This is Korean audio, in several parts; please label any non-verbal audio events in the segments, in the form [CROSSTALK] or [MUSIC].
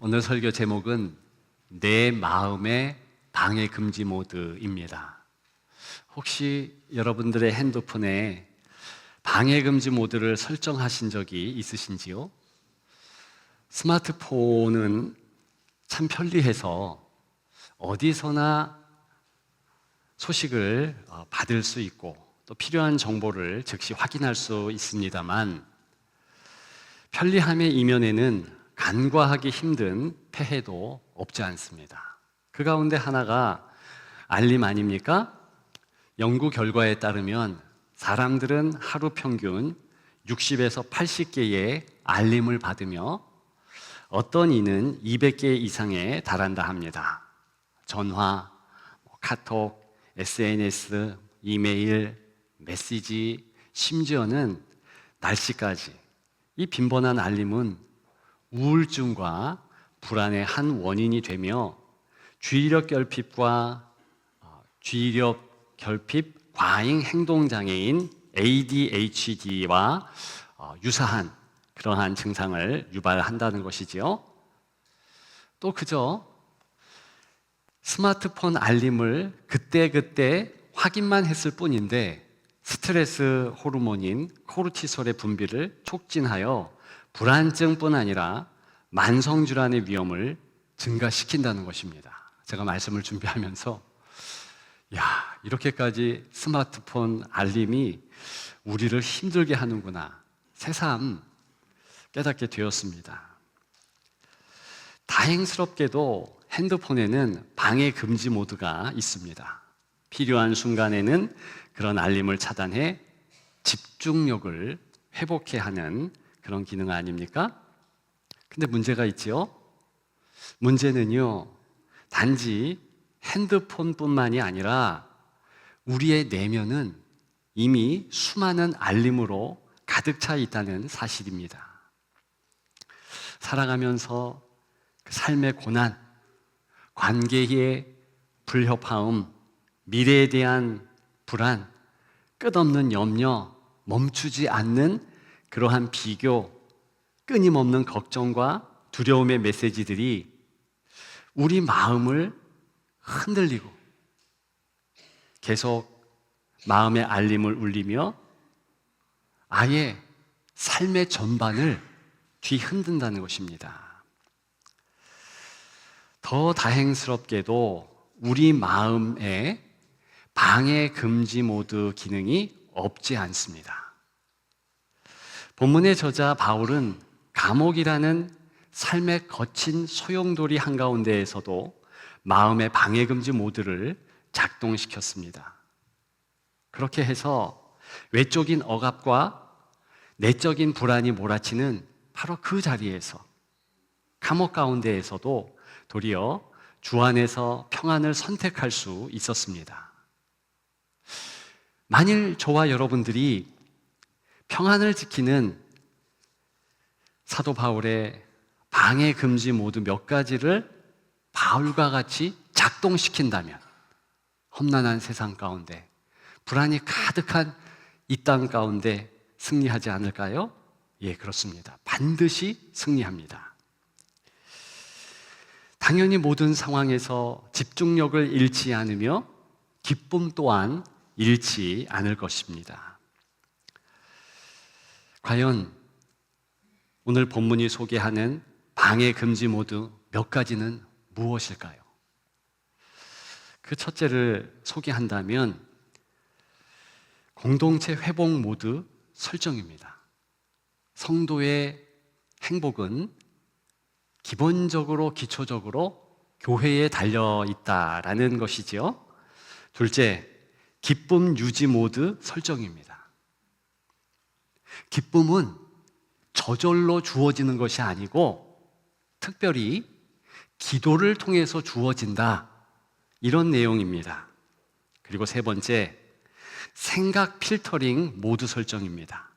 오늘 설교 제목은 내 마음의 방해 금지 모드입니다. 혹시 여러분들의 핸드폰에 방해 금지 모드를 설정하신 적이 있으신지요? 스마트폰은 참 편리해서 어디서나 소식을 어, 받을 수 있고 또 필요한 정보를 즉시 확인할 수 있습니다만 편리함의 이면에는 간과하기 힘든 폐해도 없지 않습니다. 그 가운데 하나가 알림 아닙니까? 연구 결과에 따르면 사람들은 하루 평균 60에서 80개의 알림을 받으며 어떤 이는 200개 이상에 달한다 합니다. 전화, 뭐 카톡, SNS, 이메일, 메시지, 심지어는 날씨까지 이 빈번한 알림은 우울증과 불안의 한 원인이 되며 주의력 결핍과 어, 주의력 결핍 과잉 행동 장애인 ADHD와 어, 유사한 그러한 증상을 유발한다는 것이지요. 또 그저 스마트폰 알림을 그때그때 확인만 했을 뿐인데 스트레스 호르몬인 코르티솔의 분비를 촉진하여 불안증뿐 아니라 만성 질환의 위험을 증가시킨다는 것입니다. 제가 말씀을 준비하면서 야, 이렇게까지 스마트폰 알림이 우리를 힘들게 하는구나. 새삼 깨닫게 되었습니다. 다행스럽게도 핸드폰에는 방해 금지 모드가 있습니다. 필요한 순간에는 그런 알림을 차단해 집중력을 회복해 하는 그런 기능 아닙니까? 근데 문제가 있지요. 문제는요, 단지 핸드폰뿐만이 아니라 우리의 내면은 이미 수많은 알림으로 가득 차 있다는 사실입니다. 살아가면서 그 삶의 고난, 관계의 불협화음, 미래에 대한 불안, 끝없는 염려, 멈추지 않는 그러한 비교, 끊임없는 걱정과 두려움의 메시지들이 우리 마음을 흔들리고 계속 마음의 알림을 울리며 아예 삶의 전반을 뒤흔든다는 것입니다. 더 다행스럽게도 우리 마음에 방해 금지 모드 기능이 없지 않습니다. 본문의 저자 바울은 감옥이라는 삶의 거친 소용돌이 한가운데에서도 마음의 방해 금지 모드를 작동시켰습니다. 그렇게 해서 외적인 억압과 내적인 불안이 몰아치는 바로 그 자리에서 감옥 가운데에서도 도리어 주 안에서 평안을 선택할 수 있었습니다. 만일 저와 여러분들이 평안을 지키는 사도 바울의 방해 금지 모두 몇 가지를 바울과 같이 작동시킨다면 험난한 세상 가운데 불안이 가득한 이 땅 가운데 승리하지 않을까요? 예, 그렇습니다. 반드시 승리합니다. 당연히 모든 상황에서 집중력을 잃지 않으며 기쁨 또한 잃지 않을 것입니다. 과연 오늘 본문이 소개하는 방해 금지 모드 몇 가지는 무엇일까요? 그 첫째를 소개한다면 공동체 회복 모드 설정입니다. 성도의 행복은 기본적으로 기초적으로 교회에 달려 있다라는 것이지요. 둘째, 기쁨 유지 모드 설정입니다. 기쁨은 저절로 주어지는 것이 아니고 특별히 기도를 통해서 주어진다. 이런 내용입니다. 그리고 세 번째, 생각 필터링 모드 설정입니다.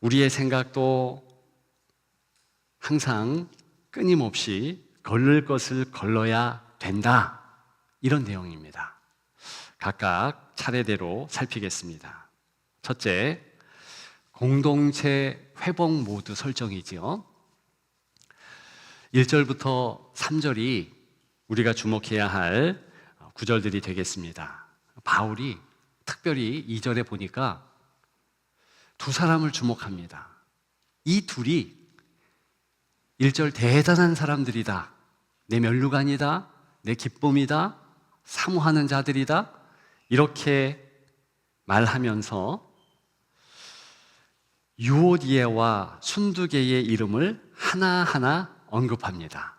우리의 생각도 항상 끊임없이 걸릴 것을 걸러야 된다. 이런 내용입니다. 각각 차례대로 살피겠습니다. 첫째, 공동체 회복 모드 설정이지요. 1절부터 3절이 우리가 주목해야 할 구절들이 되겠습니다. 바울이 특별히 2절에 보니까 두 사람을 주목합니다. 이 둘이 1절 대단한 사람들이다. 내 멸류관이다. 내 기쁨이다. 사모하는 자들이다. 이렇게 말하면서 유오디에와 순두개의 이름을 하나하나 언급합니다.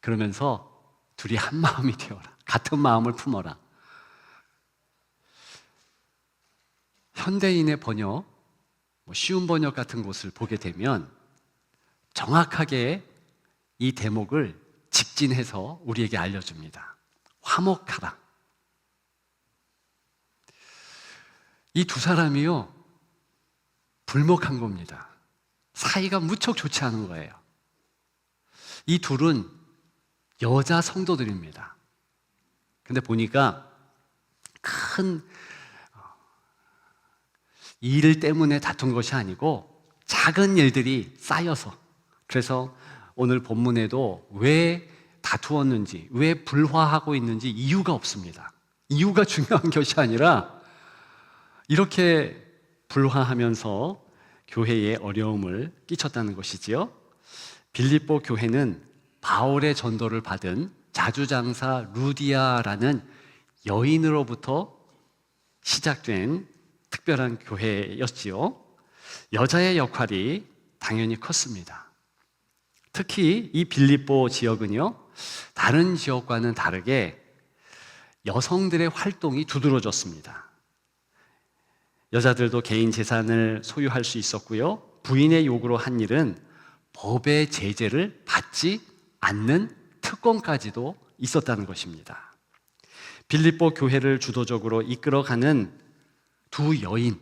그러면서 둘이 한 마음이 되어라. 같은 마음을 품어라. 현대인의 번역, 뭐 쉬운 번역 같은 곳을 보게 되면 정확하게 이 대목을 직진해서 우리에게 알려줍니다. 화목하라. 이 두 사람이요, 불목한 겁니다. 사이가 무척 좋지 않은 거예요. 이 둘은 여자 성도들입니다. 근데 보니까 큰 일 때문에 다툰 것이 아니고 작은 일들이 쌓여서 그래서 오늘 본문에도 왜 다투었는지, 왜 불화하고 있는지 이유가 없습니다. 이유가 [LAUGHS] 중요한 것이 아니라 이렇게 불화하면서 교회에 어려움을 끼쳤다는 것이지요. 빌립보 교회는 바울의 전도를 받은 자주장사 루디아라는 여인으로부터 시작된 특별한 교회였지요. 여자의 역할이 당연히 컸습니다. 특히 이 빌립보 지역은요, 다른 지역과는 다르게 여성들의 활동이 두드러졌습니다. 여자들도 개인 재산을 소유할 수 있었고요. 부인의 요구로 한 일은 법의 제재를 받지 않는 특권까지도 있었다는 것입니다. 빌립보 교회를 주도적으로 이끌어가는 두 여인,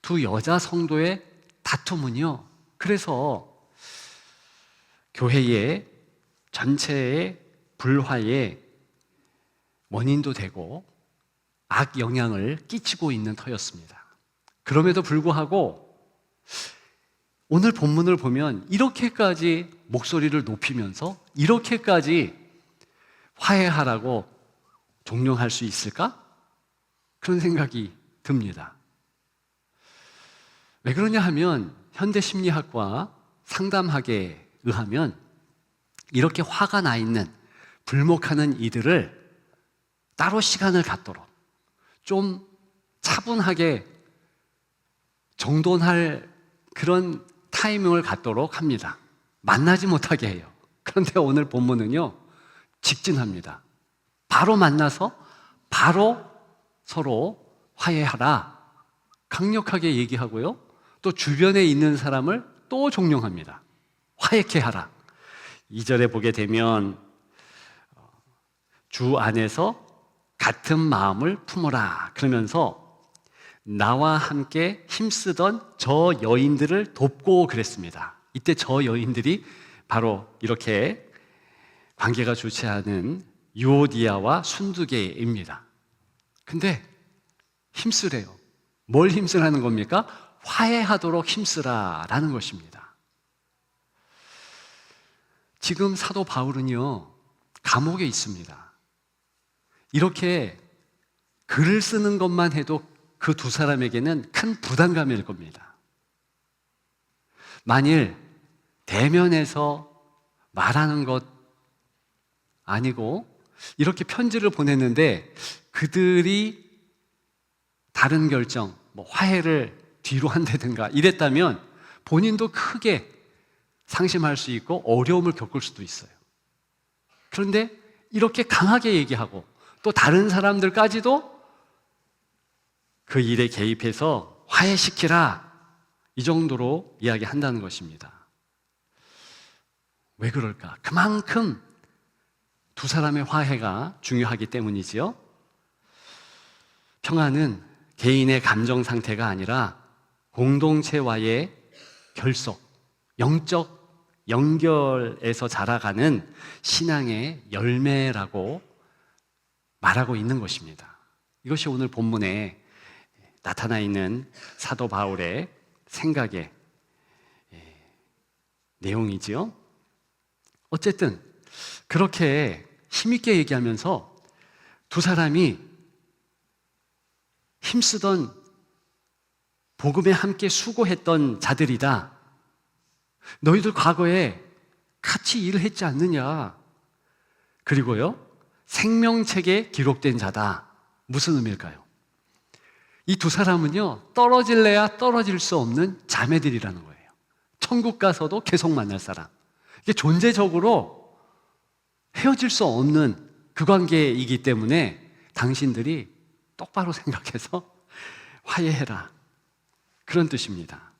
두 여자 성도의 다툼은요. 그래서 교회의 전체의 불화의 원인도 되고 악 영향을 끼치고 있는 터였습니다. 그럼에도 불구하고 오늘 본문을 보면 이렇게까지 목소리를 높이면서 이렇게까지 화해하라고 종용할 수 있을까? 그런 생각이 듭니다. 왜 그러냐 하면 현대 심리학과 상담학에 의하면 이렇게 화가 나 있는 불목하는 이들을 따로 시간을 갖도록 좀 차분하게 정돈할 그런 타이밍을 갖도록 합니다. 만나지 못하게 해요. 그런데 오늘 본문은요, 직진합니다. 바로 만나서 바로 서로 화해하라. 강력하게 얘기하고요. 또 주변에 있는 사람을 또 종용합니다. 화해케 하라. 2절에 보게 되면 주 안에서 같은 마음을 품어라. 그러면서 나와 함께 힘쓰던 저 여인들을 돕고 그랬습니다. 이때 저 여인들이 바로 이렇게 관계가 좋지 않은 유오디아와 순두개입니다. 근데 힘쓰래요. 뭘 힘쓰라는 겁니까? 화해하도록 힘쓰라라는 것입니다. 지금 사도 바울은요, 감옥에 있습니다. 이렇게 글을 쓰는 것만 해도 그 두 사람에게는 큰 부담감일 겁니다. 만일 대면에서 말하는 것 아니고 이렇게 편지를 보냈는데 그들이 다른 결정, 뭐 화해를 뒤로 한다든가 이랬다면 본인도 크게 상심할 수 있고 어려움을 겪을 수도 있어요. 그런데 이렇게 강하게 얘기하고 또 다른 사람들까지도 그 일에 개입해서 화해시키라 이 정도로 이야기한다는 것입니다. 왜 그럴까? 그만큼 두 사람의 화해가 중요하기 때문이지요. 평화는 개인의 감정 상태가 아니라 공동체와의 결속, 영적 연결에서 자라가는 신앙의 열매라고 말하고 있는 것입니다. 이것이 오늘 본문에 나타나 있는 사도 바울의 생각의 예, 내용이지요. 어쨌든 그렇게 힘있게 얘기하면서 두 사람이 힘쓰던 복음에 함께 수고했던 자들이다. 너희들 과거에 같이 일을 했지 않느냐. 그리고요, 생명책에 기록된 자다. 무슨 의미일까요? 이 두 사람은요, 떨어질래야 떨어질 수 없는 자매들이라는 거예요. 천국 가서도 계속 만날 사람. 이게 존재적으로 헤어질 수 없는 그 관계이기 때문에 당신들이 똑바로 [LAUGHS] 생각해서 화해해라. 그런 뜻입니다.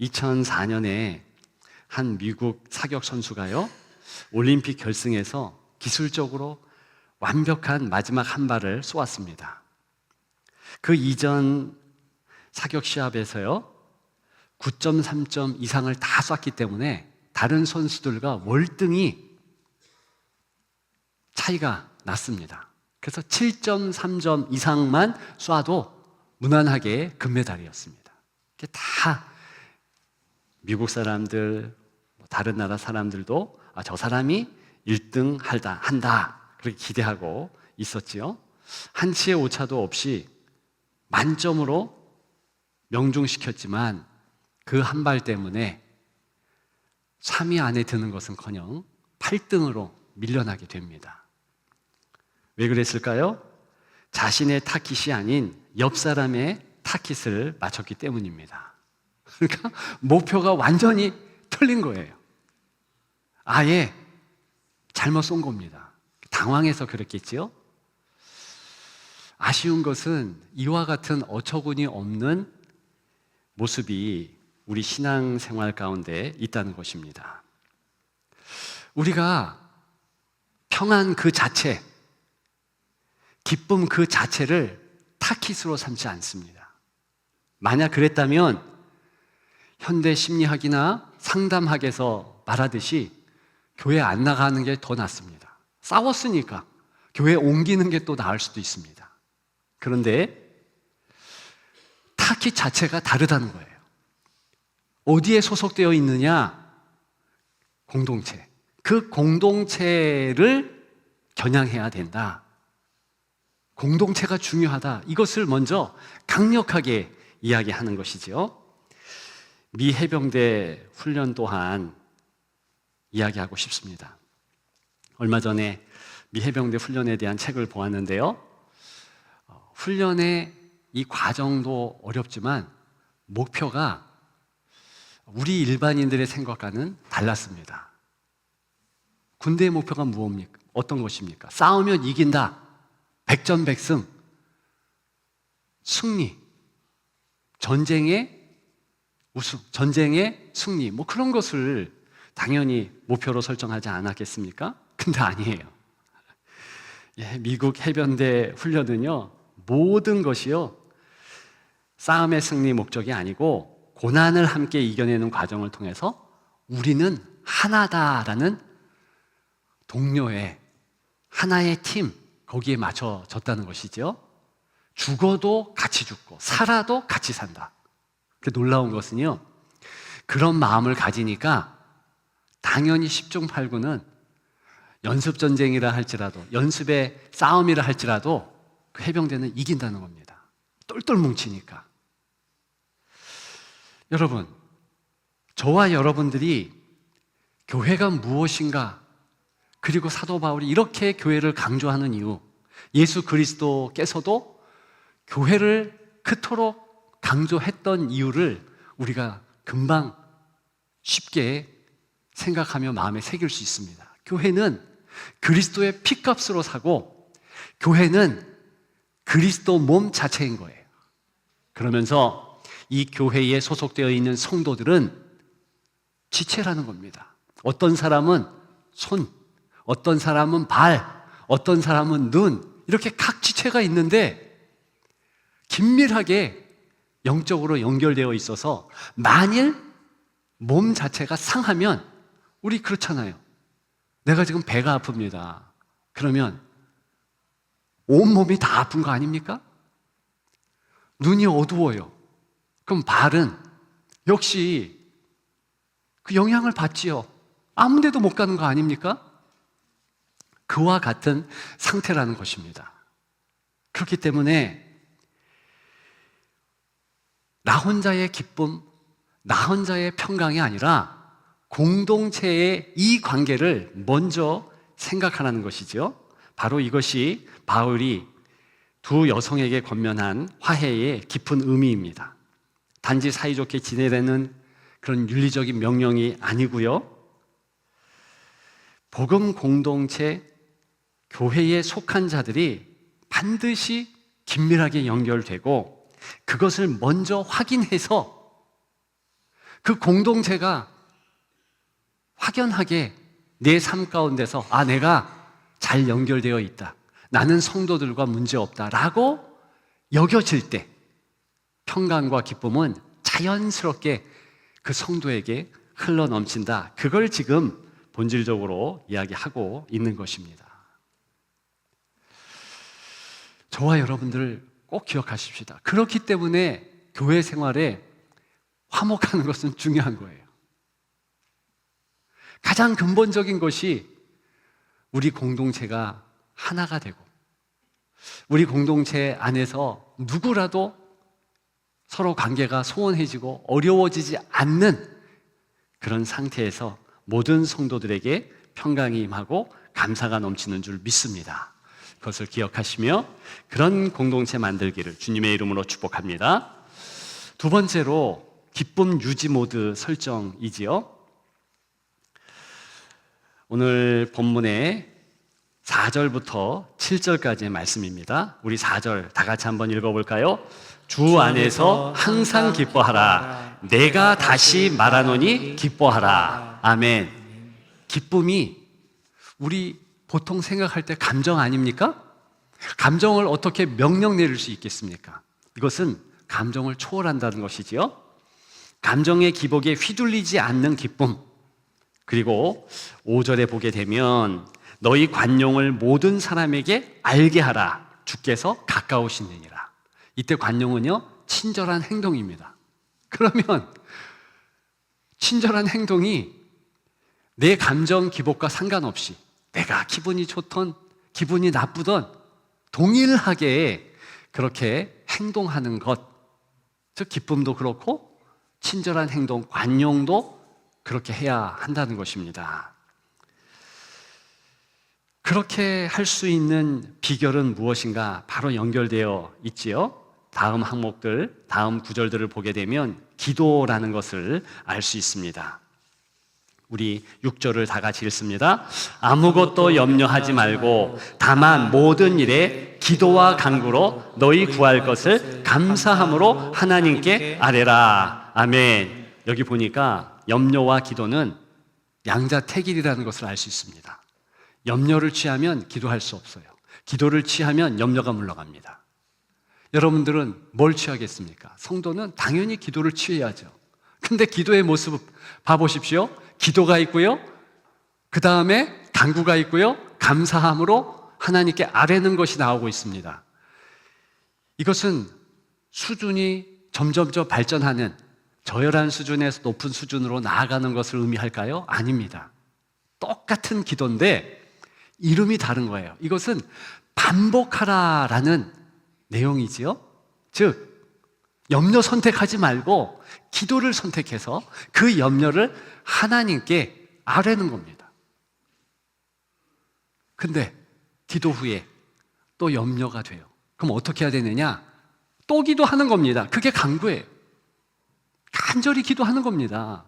2004년에 한 미국 사격 선수가요, 올림픽 결승에서 기술적으로 완벽한 마지막 한 발을 쏘았습니다. 그 이전 사격 시합에서요, 9.3점 이상을 다 쐈기 때문에 다른 선수들과 월등히 차이가 났습니다. 그래서 7.3점 이상만 쏴도 무난하게 금메달이었습니다. 다 미국 사람들, 뭐 다른 나라 사람들도 아, 저 사람이 1등 한다, 한다. 그렇게 기대하고 있었지요. 한치의 오차도 없이 만점으로 명중시켰지만 그 한 발 때문에 3위 안에 드는 것은 커녕 8등으로 밀려나게 됩니다. 왜 그랬을까요? 자신의 타깃이 아닌 옆 사람의 타깃을 맞췄기 때문입니다. 그러니까 목표가 완전히 틀린 거예요. 아예 잘못 쏜 겁니다. 당황해서 그랬겠지요? 아쉬운 것은 이와 같은 어처구니 없는 모습이 우리 신앙생활 가운데 있다는 것입니다. 우리가 평안 그 자체, 기쁨 그 자체를 타깃으로 삼지 않습니다. 만약 그랬다면 현대 심리학이나 상담학에서 말하듯이 교회 안 나가는 게 더 낫습니다. 싸웠으니까 교회 옮기는 게 또 나을 수도 있습니다. 그런데 타깃 자체가 다르다는 거예요. 어디에 소속되어 있느냐? 공동체. 그 공동체를 겨냥해야 된다. 공동체가 중요하다. 이것을 먼저 강력하게 이야기하는 것이지요. 미 해병대 훈련 또한 이야기하고 싶습니다. 얼마 전에 미 해병대 훈련에 대한 책을 보았는데요. 어, 훈련의 이 과정도 어렵지만 목표가 우리 일반인들의 생각과는 달랐습니다. 군대의 목표가 무엇입니까? 어떤 것입니까? 싸우면 이긴다. 백전백승. 승리. 전쟁의 우승, 전쟁의 승리. 뭐 그런 것을 당연히 목표로 설정하지 않았겠습니까? 근데 아니에요. 예, 미국 해병대 훈련은요, 모든 것이요, 싸움의 승리 목적이 아니고, 고난을 함께 이겨내는 과정을 통해서 우리는 하나다라는 동료의 하나의 팀, 거기에 맞춰졌다는 것이죠. 죽어도 같이 죽고, 살아도 같이 산다. 그 놀라운 것은요, 그런 마음을 가지니까 당연히 10중 8구는 연습 전쟁이라 할지라도, 연습의 싸움이라 할지라도 그 해병대는 이긴다는 겁니다. 똘똘 뭉치니까. 여러분, 저와 여러분들이 교회가 무엇인가, 그리고 사도 바울이 이렇게 교회를 강조하는 이유, 예수 그리스도께서도 교회를 그토록 강조했던 이유를 우리가 금방 쉽게 생각하며 마음에 새길 수 있습니다. 교회는 그리스도의 피값으로 사고, 교회는 그리스도 몸 자체인 거예요. 그러면서 이 교회에 소속되어 있는 성도들은 지체라는 겁니다. 어떤 사람은 손, 어떤 사람은 발, 어떤 사람은 눈, 이렇게 각 지체가 있는데 긴밀하게 영적으로 연결되어 있어서 만일 몸 자체가 상하면 우리 그렇잖아요. 내가 지금 배가 아픕니다. 그러면 온몸이 다 아픈 거 아닙니까? 눈이 어두워요. 그럼 발은 역시 그 영향을 받지요. 아무 데도 못 가는 거 아닙니까? 그와 같은 상태라는 것입니다. 그렇기 때문에 나 혼자의 기쁨, 나 혼자의 평강이 아니라 공동체의 이 관계를 먼저 생각하라는 것이죠. 바로 이것이 바울이 두 여성에게 권면한 화해의 깊은 의미입니다. 단지 사이좋게 지내라는 그런 윤리적인 명령이 아니고요. 복음 공동체 교회에 속한 자들이 반드시 긴밀하게 연결되고 그것을 먼저 확인해서 그 공동체가 확연하게 내 삶 가운데서 아, 내가 잘 연결되어 있다. 나는 성도들과 문제 없다 라고 여겨질 때 평강과 기쁨은 자연스럽게 그 성도에게 흘러 넘친다. 그걸 지금 본질적으로 이야기하고 있는 것입니다. 저와 여러분들 꼭 기억하십시다. 그렇기 때문에 교회 생활에 화목하는 것은 중요한 거예요. 가장 근본적인 것이 우리 공동체가 하나가 되고 우리 공동체 안에서 누구라도 서로 관계가 소원해지고 어려워지지 않는 그런 상태에서 모든 성도들에게 평강이 임하고 감사가 넘치는 줄 믿습니다. 그것을 기억하시며 그런 공동체 만들기를 주님의 이름으로 축복합니다. 두 번째로 기쁨 유지 모드 설정이지요. 오늘 본문의 4절부터 7절까지의 말씀입니다. 우리 4절 다 같이 한번 읽어볼까요? 주 안에서 항상 기뻐하라. 내가 다시 말하노니 기뻐하라. 아멘. 기쁨이 우리 보통 생각할 때 감정 아닙니까? 감정을 어떻게 명령 내릴 수 있겠습니까? 이것은 감정을 초월한다는 것이지요. 감정의 기복에 휘둘리지 않는 기쁨. 그리고 5절에 보게 되면 너희 관용을 모든 사람에게 알게 하라. 주께서 가까우시느니라. 이때 관용은요, 친절한 행동입니다. 그러면 친절한 행동이 내 감정 기복과 상관없이 내가 기분이 좋던 기분이 나쁘던 동일하게 그렇게 행동하는 것, 즉 기쁨도 그렇고 친절한 행동, 관용도 그렇게 해야 한다는 것입니다. 그렇게 할 수 있는 비결은 무엇인가? 바로 연결되어 있지요. 다음 항목들, 다음 구절들을 보게 되면 기도라는 것을 알 수 있습니다. 우리 6절을 다 같이 읽습니다. 아무것도 염려하지 말고 다만 모든 일에 기도와 간구로 너희 구할 것을 감사함으로 하나님께 아뢰라. 아멘. 여기 보니까 염려와 기도는 양자택일이라는 것을 알 수 있습니다. 염려를 취하면 기도할 수 없어요. 기도를 취하면 염려가 물러갑니다. 여러분들은 뭘 취하겠습니까? 성도는 당연히 기도를 취해야죠. 근데 기도의 모습 봐보십시오. 기도가 있고요. 그 다음에 간구가 있고요. 감사함으로 하나님께 아뢰는 것이 나오고 있습니다. 이것은 수준이 점점점 발전하는 저열한 수준에서 높은 수준으로 나아가는 것을 의미할까요? 아닙니다. 똑같은 기도인데 이름이 다른 거예요. 이것은 반복하라라는 내용이지요. 즉, 염려 선택하지 말고 기도를 선택해서 그 염려를 하나님께 아뢰는 겁니다. 근데 기도 후에 또 염려가 돼요. 그럼 어떻게 해야 되느냐? 또 기도하는 겁니다. 그게 간구예요. 간절히 기도하는 겁니다.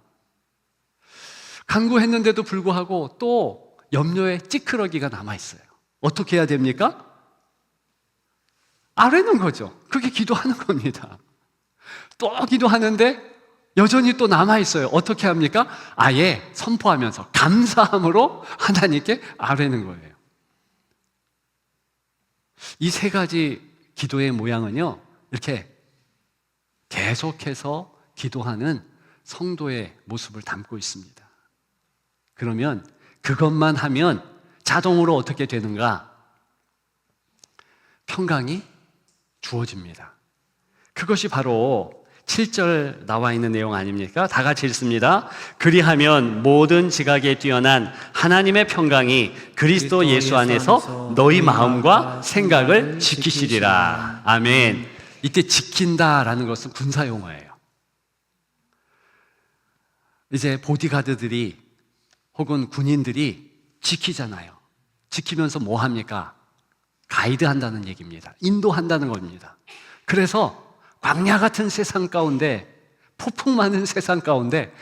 간구했는데도 불구하고 또 염려의 찌끄러기가 남아 있어요. 어떻게 해야 됩니까? 아뢰는 거죠. 그게 기도하는 겁니다. 또 기도하는데 여전히 또 남아 있어요. 어떻게 합니까? 아예 선포하면서 감사함으로 하나님께 아뢰는 거예요. 이 세 가지 기도의 모양은요, 이렇게 계속해서 기도하는 성도의 모습을 담고 있습니다. 그러면 그것만 하면 자동으로 어떻게 되는가? 평강이 주어집니다. 그것이 바로 7절 나와 있는 내용 아닙니까? 다 같이 읽습니다. 그리하면 모든 지각에 뛰어난 하나님의 평강이 그리스도 예수 안에서 너희 마음과 생각을 지키시리라. 아멘. 이때 지킨다라는 것은 군사 용어예요. 이제 보디가드들이 혹은 군인들이 지키잖아요. 지키면서 뭐 합니까? 가이드 한다는 얘기입니다. 인도한다는 겁니다. 그래서 광야 같은 세상 가운데 폭풍 많은 세상 가운데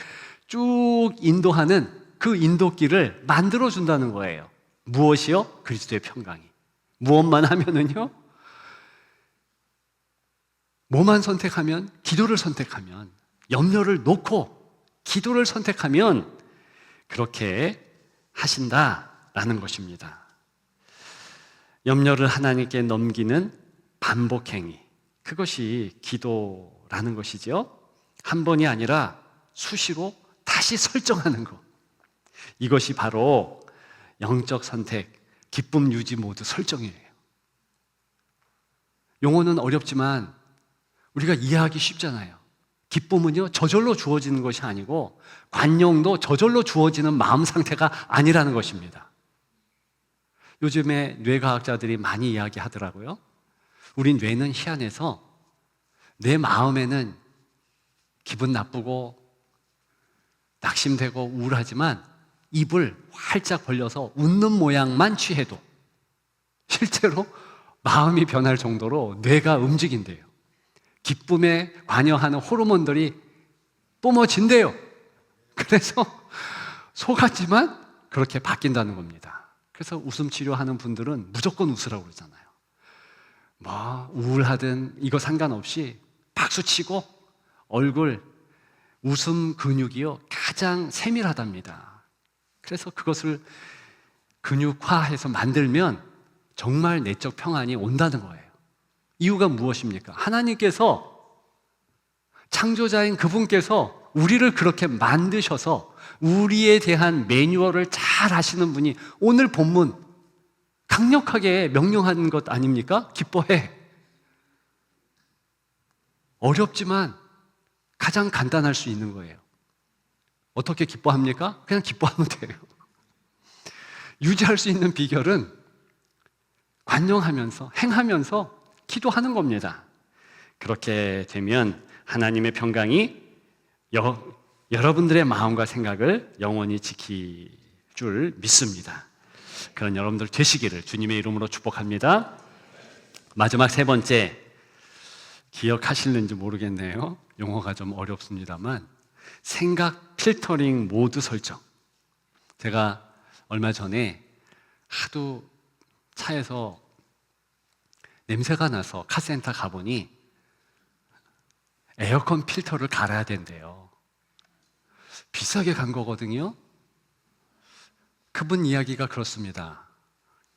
쭉 인도하는 그 인도길을 만들어 준다는 거예요. 무엇이요? 그리스도의 평강이. 무엇만 하면은요? 뭐만 선택하면 기도를 선택하면 염려를 놓고 기도를 선택하면 그렇게 하신다라는 것입니다. 염려를 하나님께 넘기는 반복 행위. 그것이 기도라는 것이죠. 한 번이 아니라 수시로 다시 설정하는 것. 이것이 바로 영적 선택, 기쁨 유지 모두 설정이에요. 용어는 어렵지만 우리가 이해하기 쉽잖아요. 기쁨은요, 저절로 주어지는 것이 아니고, 관용도 저절로 주어지는 마음 상태가 아니라는 것입니다. 요즘에 뇌과학자들이 많이 이야기 하더라고요. 우리 뇌는 희한해서 내 마음에는 기분 나쁘고 낙심되고 우울하지만 입을 활짝 벌려서 웃는 모양만 취해도 실제로 마음이 변할 정도로 뇌가 움직인대요. 기쁨에 관여하는 호르몬들이 뿜어진대요. 그래서 속았지만 그렇게 바뀐다는 겁니다. 그래서 웃음 치료하는 분들은 무조건 웃으라고 그러잖아요. 뭐 우울하든 이거 상관없이 박수 치고 얼굴 웃음 근육이요 가장 세밀하답니다. 그래서 그것을 근육화해서 만들면 정말 내적 평안이 온다는 거예요. 이유가 무엇입니까? 하나님께서 창조자인 그분께서 우리를 그렇게 만드셔서 우리에 대한 매뉴얼을 잘 아시는 분이 오늘 본문 강력하게 명령한 것 아닙니까? 기뻐해. 어렵지만 가장 간단할 수 있는 거예요. 어떻게 기뻐합니까? 그냥 기뻐하면 돼요. [LAUGHS] 유지할 수 있는 비결은 관용하면서, 행하면서 기도하는 겁니다. 그렇게 되면 하나님의 평강이 여, 여러분들의 마음과 생각을 영원히 지킬 줄 믿습니다. 그런 여러분들 되시기를 주님의 이름으로 축복합니다. 마지막 세 번째 기억하실는지 모르겠네요. 용어가 좀 어렵습니다만 생각 필터링 모드 설정. 제가 얼마 전에 하도 차에서 냄새가 나서 카센터 가보니 에어컨 필터를 갈아야 된대요. 비싸게 간 거거든요. 그분 이야기가 그렇습니다.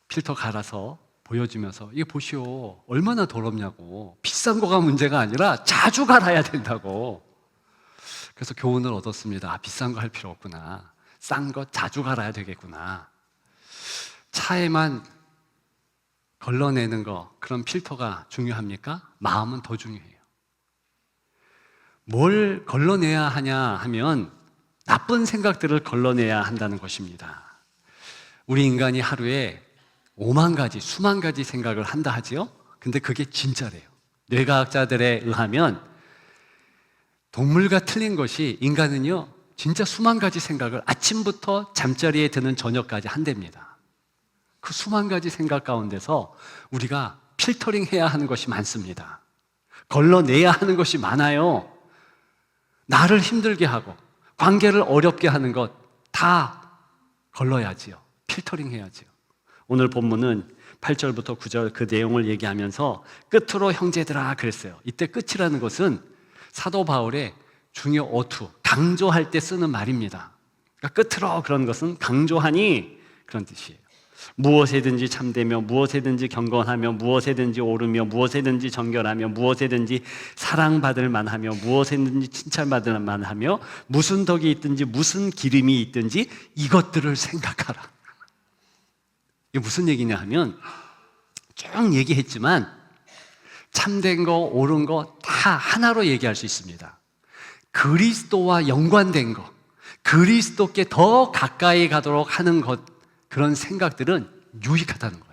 필터 갈아서 보여주면서 이게 보시오 얼마나 더럽냐고 비싼 거가 문제가 아니라 자주 갈아야 된다고 그래서 교훈을 얻었습니다. 아, 비싼 거 할 필요 없구나. 싼 거 자주 갈아야 되겠구나. 차에만 걸러내는 거, 그런 필터가 중요합니까? 마음은 더 중요해요. 뭘 걸러내야 하냐 하면 나쁜 생각들을 걸러내야 한다는 것입니다. 우리 인간이 하루에 5만 가지, 수만 가지 생각을 한다 하지요? 근데 그게 진짜래요. 뇌과학자들에 의하면 동물과 틀린 것이 인간은요, 진짜 수만 가지 생각을 아침부터 잠자리에 드는 저녁까지 한답니다. 그 수만 가지 생각 가운데서 우리가 필터링 해야 하는 것이 많습니다. 걸러내야 하는 것이 많아요. 나를 힘들게 하고, 관계를 어렵게 하는 것 다 걸러야지요. 필터링 해야지요. 오늘 본문은 8절부터 9절 그 내용을 얘기하면서 끝으로 형제들아 그랬어요. 이때 끝이라는 것은 사도 바울의 중요 어투, 강조할 때 쓰는 말입니다. 그러니까 끝으로 그런 것은 강조하니 그런 뜻이에요. 무엇에든지 참되며 무엇에든지 경건하며 무엇에든지 오르며 무엇에든지 정결하며 무엇에든지 사랑받을 만하며 무엇에든지 칭찬받을 만하며 무슨 덕이 있든지 무슨 기름이 있든지 이것들을 생각하라. 이게 무슨 얘기냐 하면 쭉 얘기했지만 참된 거, 옳은 거 다 하나로 얘기할 수 있습니다. 그리스도와 연관된 거, 그리스도께 더 가까이 가도록 하는 것, 그런 생각들은 유익하다는 거예요.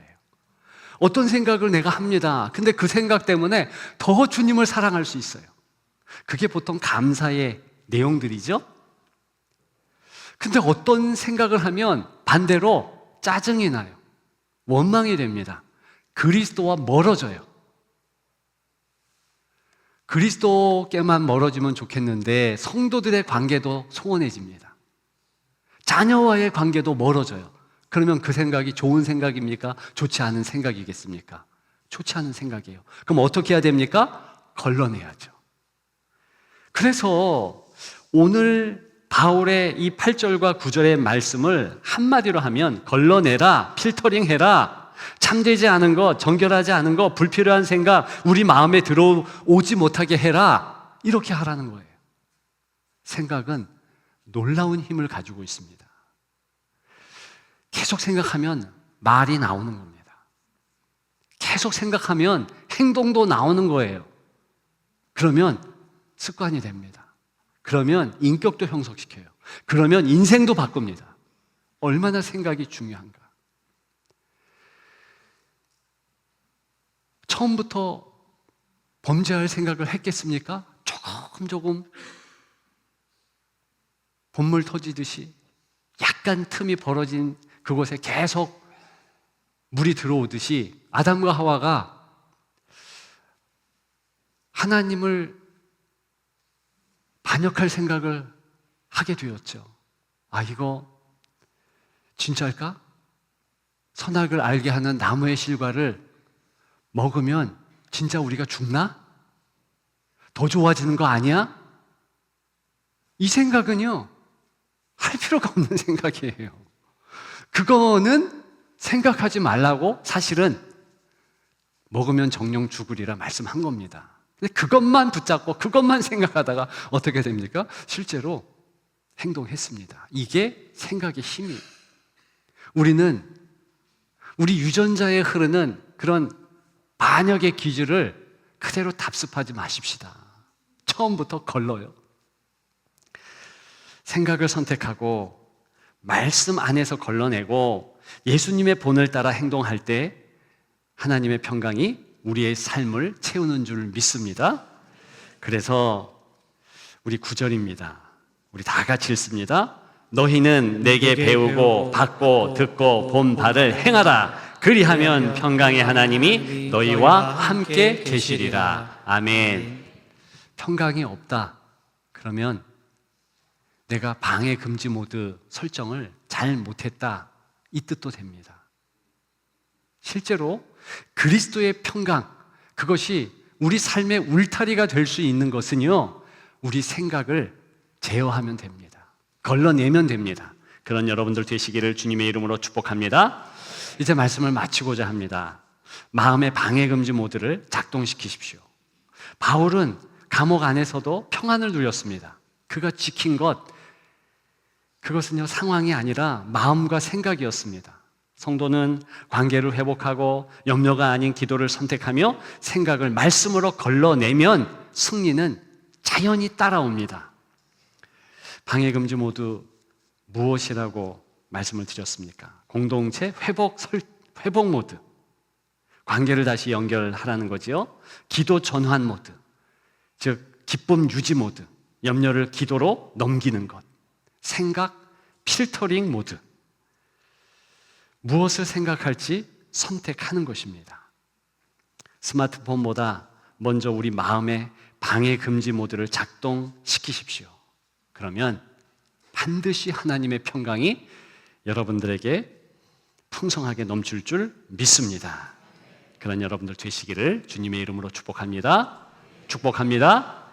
어떤 생각을 내가 합니다. 근데 그 생각 때문에 더 주님을 사랑할 수 있어요. 그게 보통 감사의 내용들이죠. 근데 어떤 생각을 하면 반대로 짜증이 나요. 원망이 됩니다. 그리스도와 멀어져요. 그리스도께만 멀어지면 좋겠는데 성도들의 관계도 소원해집니다. 자녀와의 관계도 멀어져요. 그러면 그 생각이 좋은 생각입니까? 좋지 않은 생각이겠습니까? 좋지 않은 생각이에요. 그럼 어떻게 해야 됩니까? 걸러내야죠. 그래서 오늘 바울의 이 8절과 9절의 말씀을 한마디로 하면 걸러내라, 필터링 해라, 참되지 않은 것, 정결하지 않은 것, 불필요한 생각, 우리 마음에 들어오지 못하게 해라. 이렇게 하라는 거예요. 생각은 놀라운 힘을 가지고 있습니다. 계속 생각하면 말이 나오는 겁니다. 계속 생각하면 행동도 나오는 거예요. 그러면 습관이 됩니다. 그러면 인격도 형성시켜요. 그러면 인생도 바꿉니다. 얼마나 생각이 중요한가. 처음부터 범죄할 생각을 했겠습니까? 조금 조금 본물 터지듯이 약간 틈이 벌어진 그곳에 계속 물이 들어오듯이 아담과 하와가 하나님을 반역할 생각을 하게 되었죠. 아, 이거 진짜일까? 선악을 알게 하는 나무의 실과를 먹으면 진짜 우리가 죽나? 더 좋아지는 거 아니야? 이 생각은요, 할 필요가 없는 [LAUGHS] 생각이에요. 그거는 생각하지 말라고 사실은 먹으면 정령 죽으리라 말씀한 겁니다. 근데 그것만 붙잡고 그것만 생각하다가 어떻게 됩니까? 실제로 행동했습니다. 이게 생각의 힘이. 우리는 우리 유전자에 흐르는 그런 반역의 기질을 그대로 답습하지 마십시다. 처음부터 걸러요. 생각을 선택하고 말씀 안에서 걸러내고 예수님의 본을 따라 행동할 때 하나님의 평강이 우리의 삶을 채우는 줄 믿습니다. 그래서 우리 구절입니다. 우리 다 같이 읽습니다. 너희는 내게 배우고 받고 듣고 본 바를 행하라. 그리하면 평강의 하나님이 너희와 함께 계시리라. 아멘. 평강이 없다. 그러면 내가 방해 금지 모드 설정을 잘 못했다. 이 뜻도 됩니다. 실제로 그리스도의 평강, 그것이 우리 삶의 울타리가 될 수 있는 것은요, 우리 생각을 제어하면 됩니다. 걸러내면 됩니다. 그런 여러분들 되시기를 주님의 이름으로 축복합니다. 이제 말씀을 마치고자 합니다. 마음의 방해 금지 모드를 작동시키십시오. 바울은 감옥 안에서도 평안을 누렸습니다. 그가 지킨 것, 그것은요, 상황이 아니라 마음과 생각이었습니다. 성도는 관계를 회복하고 염려가 아닌 기도를 선택하며 생각을 말씀으로 걸러내면 승리는 자연히 따라옵니다. 방해금지 모두 무엇이라고 말씀을 드렸습니까? 공동체 회복, 설, 회복 모드. 관계를 다시 연결하라는 거지요. 기도 전환 모드. 즉, 기쁨 유지 모드. 염려를 기도로 넘기는 것. 생각 필터링 모드. 무엇을 생각할지 선택하는 것입니다. 스마트폰보다 먼저 우리 마음의 방해 금지 모드를 작동시키십시오. 그러면 반드시 하나님의 평강이 여러분들에게 풍성하게 넘칠 줄 믿습니다. 그런 여러분들 되시기를 주님의 이름으로 축복합니다. 축복합니다.